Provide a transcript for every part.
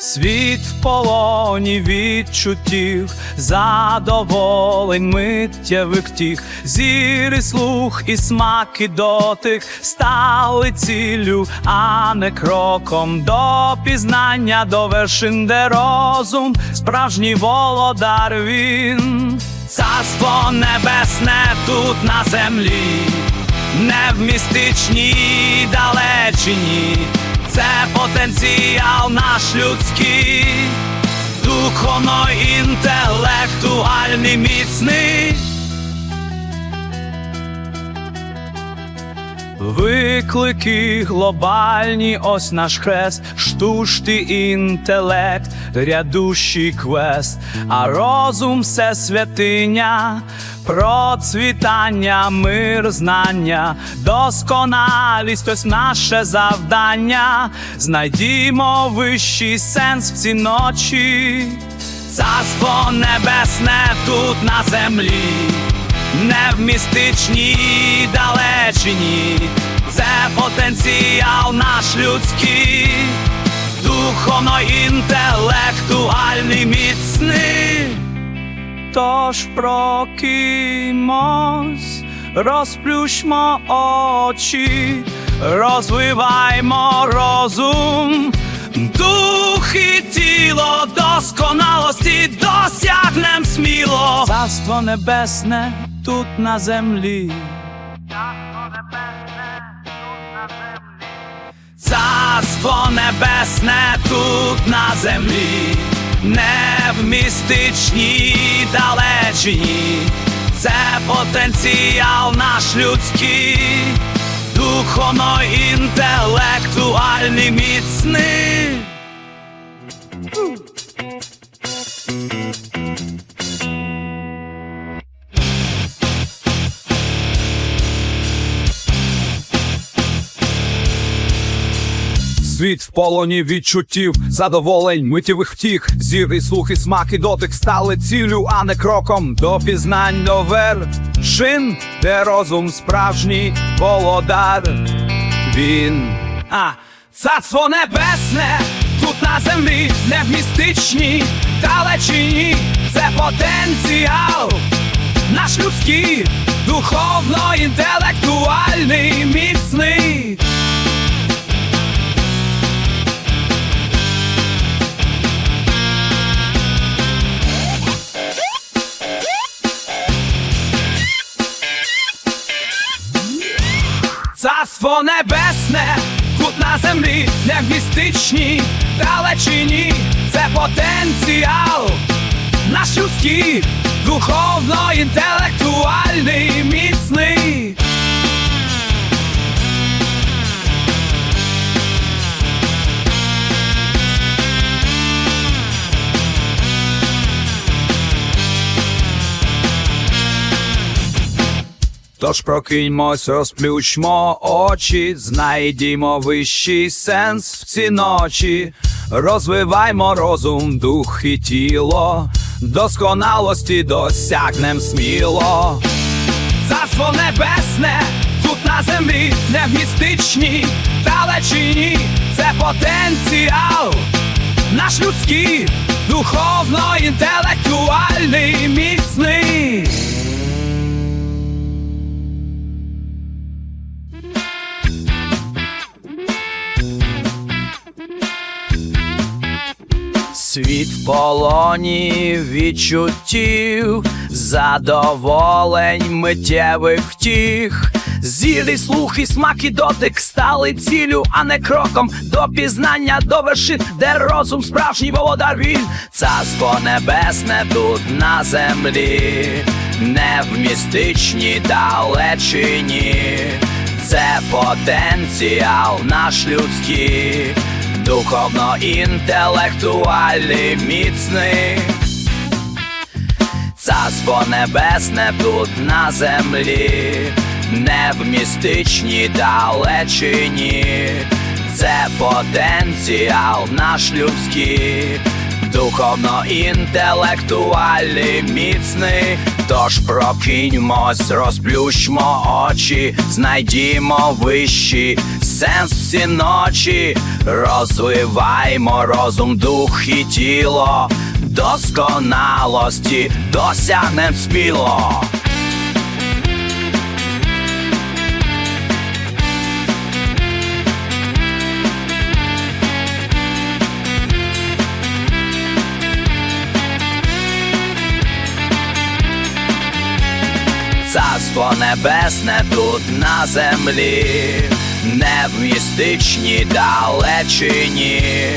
Світ в полоні відчуттів, задоволень миттєвих тіх, зір слух, і смак, і дотик стали ціллю, а не кроком. До пізнання, до вершин, де розум, справжній володар він, царство небесне тут на землі, не в містичній далечині. Потенціал наш людський, духовно інтелектуальний міцний. Виклики глобальні, ось наш хрест, штучний інтелект, рядущий квест, а розум все святиня, процвітання, мир, знання, досконалість, ось наше завдання. Знайдімо вищий сенс в ці ночі, царство небесне тут на землі. Не в містичній далечині, це потенціал наш людський, духовно інтелектуальний міцний. Тож прокимось, розплющмо очі, розвиваймо розум, дух і тіло досконалості досягнем сміло. Царство небесне тут на землі. Царство небесне тут на землі, не в містичній далечині, це потенціал наш людський, духовно інтелектуальний міцний. Світ в полоні відчуттів, задоволень, миттєвих втіх, зір і слух, і смак, і дотик стали ціллю, а не кроком до пізнань до вершин, де розум справжній володар. Він а царство небесне тут на землі, не в містичній далечині, це потенціал. Наш людський, духовно інтелектуальний, міцний. Царство небесне тут на землі, не в містичній далечині, це потенціал, наш людський, духовно інтелектуальний, міцний. Тож прокиньмось, розплющмо очі, знайдімо вищий сенс в ці ночі, розвиваймо розум, дух і тіло, досконалості досягнем сміло. Царство небесне тут на землі, не в містичній далечині, це потенціал, наш людський, духовно інтелектуальний, міцний. Світ в полоні відчуттів, задоволень миттєвих втіх. Зір слух, і смак, і дотик стали цілю, а не кроком до пізнання, до вершин, де розум справжній володар він. Царство небесне тут на землі, не в містичній далечині. Це потенціал наш людський, духовно інтелектуальний міцний. Царство небесне тут на землі, не в містичній далечині. Це потенціал наш людський, духовно інтелектуальний міцний. Тож прокиньмось, розплющмо очі, знайдімо вищий сенс всі ночі, розвиваймо розум, дух і тіло, досконалості досягнем сміло. Царство небесне тут на землі, не в містичній далечині,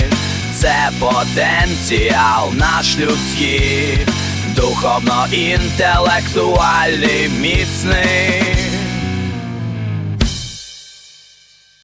це потенціал наш людський, духовно інтелектуальний міцний.